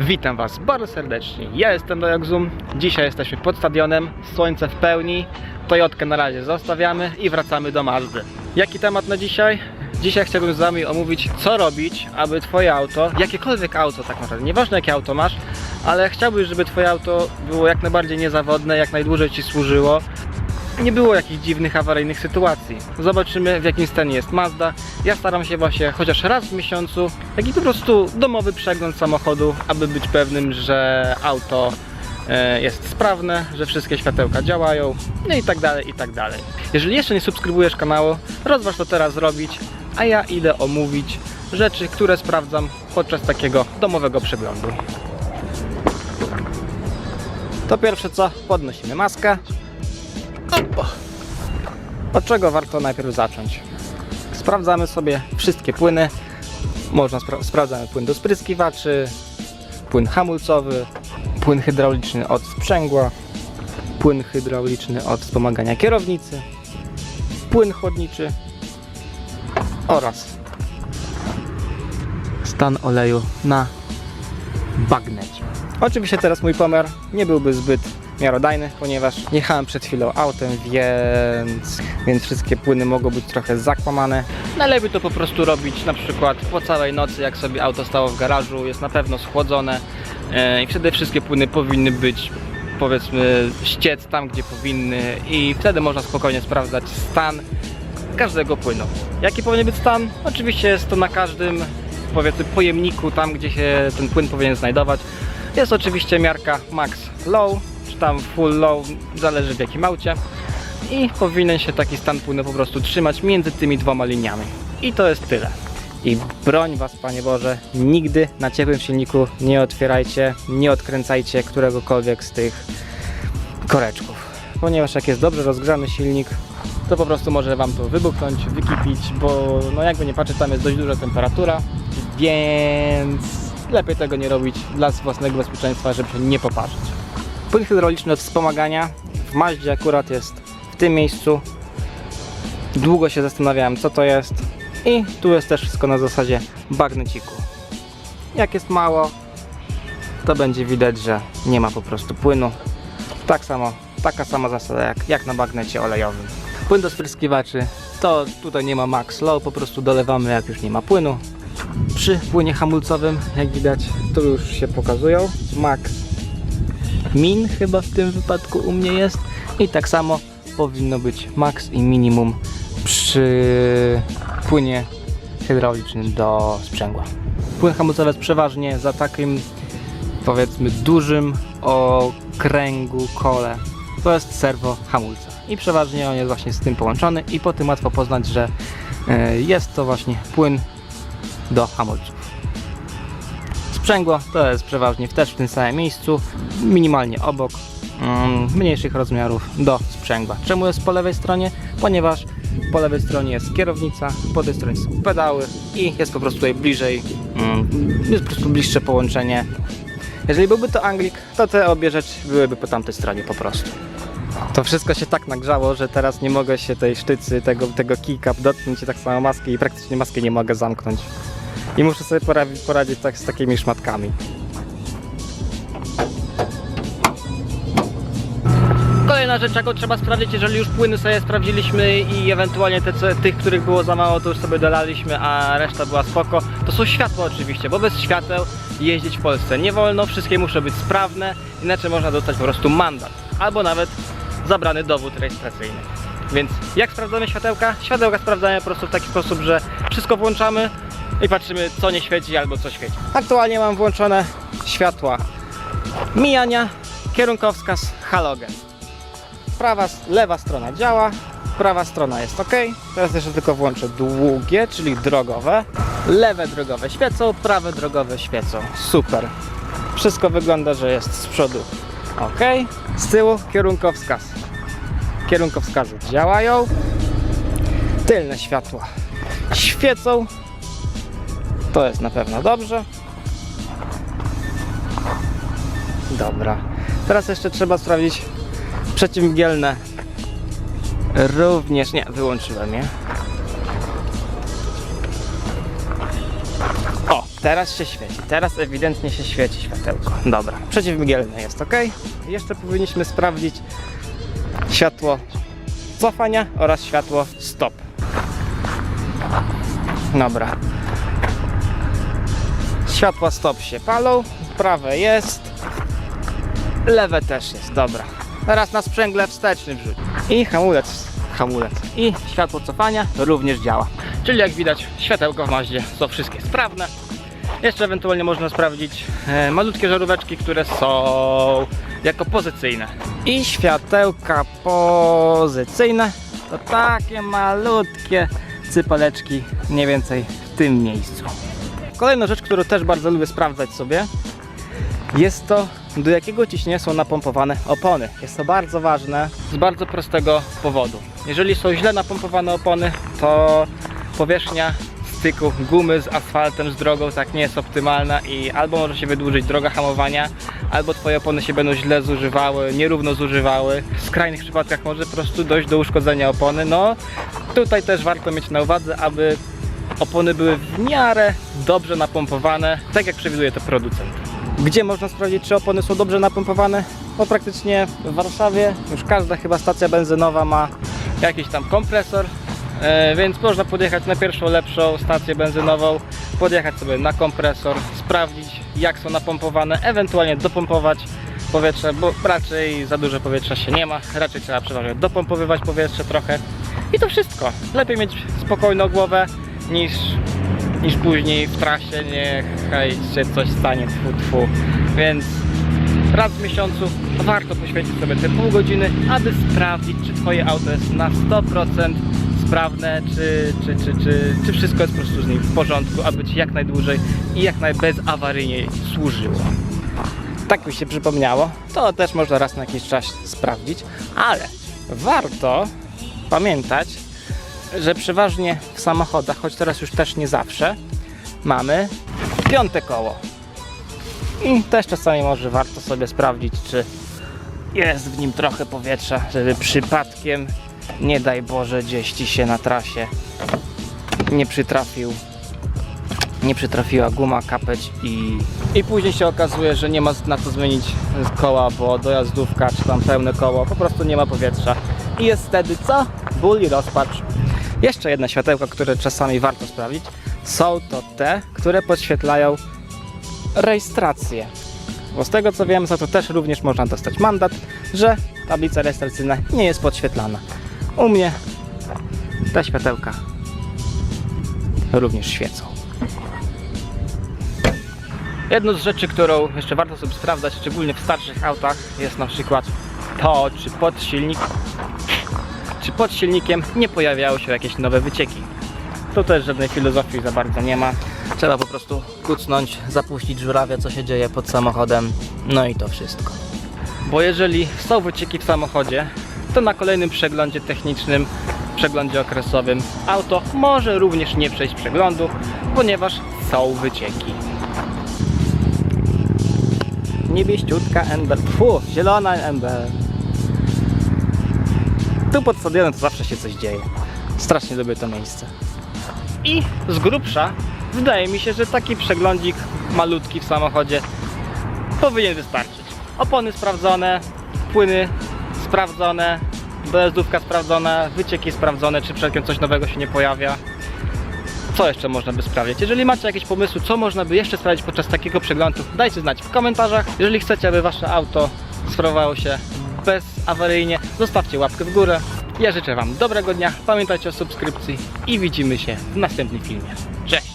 Witam Was bardzo serdecznie. Ja jestem Dojok Zoom. Dzisiaj jesteśmy pod stadionem. Słońce w pełni. Toyotkę na razie zostawiamy i wracamy do Mazdy. Jaki temat na dzisiaj? Dzisiaj chciałbym z Wami omówić, co robić, aby Twoje auto, jakiekolwiek auto tak naprawdę, nieważne jakie auto masz, ale chciałbym, żeby Twoje auto było jak najbardziej niezawodne, jak najdłużej Ci służyło, nie było jakichś dziwnych, awaryjnych sytuacji. Zobaczymy w jakim stanie jest Mazda. Ja staram się właśnie chociaż raz w miesiącu, taki po prostu domowy przegląd samochodu, aby być pewnym, że auto e, jest sprawne, że wszystkie światełka działają, no i tak dalej, i tak dalej. Jeżeli jeszcze nie subskrybujesz kanału, rozważ to teraz zrobić, a ja idę omówić rzeczy, które sprawdzam podczas takiego domowego przeglądu. To pierwsze co, podnosimy maskę. Opa. Od czego warto najpierw zacząć? Sprawdzamy sobie wszystkie płyny. Można spra- sprawdzamy płyn do spryskiwaczy, płyn hamulcowy, płyn hydrauliczny od sprzęgła, płyn hydrauliczny od wspomagania kierownicy, płyn chłodniczy oraz stan oleju na bagnecie. Oczywiście teraz mój pomiar nie byłby zbyt miarodajny, ponieważ jechałem przed chwilą autem, więc, więc wszystkie płyny mogą być trochę zakłamane. Najlepiej to po prostu robić na przykład po całej nocy, jak sobie auto stało w garażu, jest na pewno schłodzone e, i wtedy wszystkie płyny powinny być powiedzmy ściec tam, gdzie powinny i wtedy można spokojnie sprawdzać stan każdego płynu. Jaki powinien być stan? Oczywiście jest to na każdym powiedzmy pojemniku, tam gdzie się ten płyn powinien znajdować. Jest oczywiście miarka max low, czy tam full low, zależy w jakim aucie. I powinien się taki stan płynu po prostu trzymać między tymi dwoma liniami. I to jest tyle. I broń Was, Panie Boże, nigdy na ciepłym silniku nie otwierajcie, nie odkręcajcie któregokolwiek z tych koreczków. Ponieważ jak jest dobrze rozgrzany silnik, to po prostu może Wam to wybuchnąć, wykipić, bo no jakby nie patrzeć, tam jest dość duża temperatura, więc lepiej tego nie robić dla własnego bezpieczeństwa, żeby się nie poparzyć. Płyn hydrauliczny od wspomagania w Maździe akurat jest w tym miejscu. Długo się zastanawiałem co to jest i tu jest też wszystko na zasadzie bagneciku. Jak jest mało, to będzie widać, że nie ma po prostu płynu. Tak samo, taka sama zasada jak, jak na bagnecie olejowym. Płyn do spryskiwaczy to tutaj nie ma max low, po prostu dolewamy jak już nie ma płynu. Przy płynie hamulcowym, jak widać, tu już się pokazują max min chyba w tym wypadku u mnie jest i tak samo powinno być max i minimum przy płynie hydraulicznym do sprzęgła. Płyn hamulcowy jest przeważnie za takim powiedzmy dużym okręgu kole. To jest serwo hamulca i przeważnie on jest właśnie z tym połączony i po tym łatwo poznać, że e, jest to właśnie płyn do hamulców. Sprzęgło to jest przeważnie też w tym samym miejscu, minimalnie obok, mm, mniejszych rozmiarów do sprzęgła. Czemu jest po lewej stronie? Ponieważ po lewej stronie jest kierownica, po tej stronie są pedały i jest po prostu tutaj bliżej, mm, jest po prostu bliższe połączenie. Jeżeli byłby to Anglik, to te obie rzeczy byłyby po tamtej stronie po prostu. To wszystko się tak nagrzało, że teraz nie mogę się tej sztycy, tego, tego keycap dotknąć i tak samo maski i praktycznie maskę nie mogę zamknąć. I muszę sobie poradzić, poradzić tak z takimi szmatkami. Kolejna rzecz, jaką trzeba sprawdzić, jeżeli już płyny sobie sprawdziliśmy i ewentualnie te, co- tych, których było za mało, to już sobie dolaliśmy, a reszta była spoko, to są światła oczywiście, bo bez świateł jeździć w Polsce nie wolno, wszystkie muszą być sprawne, inaczej można dostać po prostu mandat, albo nawet zabrany dowód rejestracyjny. Więc jak sprawdzamy światełka? Światełka sprawdzamy po prostu w taki sposób, że wszystko włączamy i patrzymy co nie świeci albo co świeci. Aktualnie mam włączone światła mijania, kierunkowskaz, halogen prawa, lewa strona działa, prawa strona jest ok. Teraz jeszcze tylko włączę długie, czyli drogowe. Lewe drogowe świecą, prawe drogowe świecą. Super. Wszystko wygląda, że jest z przodu ok. Z tyłu kierunkowskaz. Kierunkowskazy działają. Tylne światła świecą. To jest na pewno dobrze. Dobra. Teraz jeszcze trzeba sprawdzić przeciwmgielne również nie, wyłączyłem je. O, teraz się świeci. Teraz ewidentnie się świeci światełko. Dobra, przeciwmgielne jest, ok? Jeszcze powinniśmy sprawdzić światło cofania oraz światło stop. Dobra. Światła stop się palą, prawe jest, lewe też jest, dobra. Teraz na sprzęgle wsteczny wrzuć. I hamulec, hamulec. I światło cofania również działa. Czyli jak widać, światełko w Mazdzie są wszystkie sprawne. Jeszcze ewentualnie można sprawdzić e, malutkie żaróweczki, które są jako pozycyjne. I światełka pozycyjne to takie malutkie cypaleczki mniej więcej w tym miejscu. Kolejna rzecz, którą też bardzo lubię sprawdzać sobie, jest to do jakiego ciśnienia są napompowane opony. Jest to bardzo ważne z bardzo prostego powodu. Jeżeli są źle napompowane opony, to powierzchnia styku gumy z asfaltem, z drogą tak nie jest optymalna i albo może się wydłużyć droga hamowania, albo twoje opony się będą źle zużywały, nierówno zużywały. W skrajnych przypadkach może po prostu dojść do uszkodzenia opony. No tutaj też warto mieć na uwadze, aby opony były w miarę dobrze napompowane, tak jak przewiduje to producent. Gdzie można sprawdzić, czy opony są dobrze napompowane? No praktycznie w Warszawie już każda chyba stacja benzynowa ma jakiś tam kompresor, e, więc można podjechać na pierwszą lepszą stację benzynową, podjechać sobie na kompresor, sprawdzić jak są napompowane, ewentualnie dopompować powietrze, bo raczej za dużo powietrza się nie ma, raczej trzeba przeważnie dopompowywać powietrze trochę i to wszystko. Lepiej mieć spokojną głowę niż niż później w trasie niechaj się coś stanie, tfu. Więc raz w miesiącu warto poświęcić sobie te pół godziny, aby sprawdzić, czy Twoje auto jest na 100% sprawne, czy, czy, czy, czy, czy wszystko jest po prostu z nim w porządku, aby Ci jak najdłużej i jak najbezawaryjniej służyło. Tak mi się przypomniało, to też można raz na jakiś czas sprawdzić, ale warto pamiętać, że przeważnie w samochodach, choć teraz już też nie zawsze, mamy piąte koło. I też czasami może warto sobie sprawdzić, czy jest w nim trochę powietrza, żeby przypadkiem, nie daj Boże, gdzieś ci się na trasie nie przytrafił nie przytrafiła guma kapeć i, i później się okazuje, że nie ma na co zmienić koła, bo dojazdówka czy tam pełne koło, po prostu nie ma powietrza i jest wtedy co? Ból i rozpacz. Jeszcze jedna światełka, które czasami warto sprawdzić, są to te, które podświetlają rejestrację. Bo z tego co wiem, za to też również można dostać mandat, że tablica rejestracyjna nie jest podświetlana. U mnie te światełka również świecą. Jedną z rzeczy, którą jeszcze warto sobie sprawdzać, szczególnie w starszych autach, jest na przykład to, czy pod silnik, czy pod silnikiem nie pojawiały się jakieś nowe wycieki. Tu też żadnej filozofii za bardzo nie ma. Trzeba po prostu kucnąć, zapuścić żurawia, co się dzieje pod samochodem, no i to wszystko. Bo jeżeli są wycieki w samochodzie, to na kolejnym przeglądzie technicznym, przeglądzie okresowym, auto może również nie przejść przeglądu, ponieważ są wycieki niebieściutka Ember. Fu, zielona Ember. Tu pod stadionem to zawsze się coś dzieje. Strasznie lubię to miejsce. I z grubsza wydaje mi się, że taki przeglądzik malutki w samochodzie powinien wystarczyć. Opony sprawdzone, płyny sprawdzone, dojazdówka sprawdzona, wycieki sprawdzone, czy wszelkie coś nowego się nie pojawia. Co jeszcze można by sprawdzić? Jeżeli macie jakieś pomysły, co można by jeszcze sprawdzić podczas takiego przeglądu, dajcie znać w komentarzach. Jeżeli chcecie, aby wasze auto sprawowało się bezawaryjnie, zostawcie łapkę w górę. Ja życzę Wam dobrego dnia, pamiętajcie o subskrypcji i widzimy się w następnym filmie. Cześć!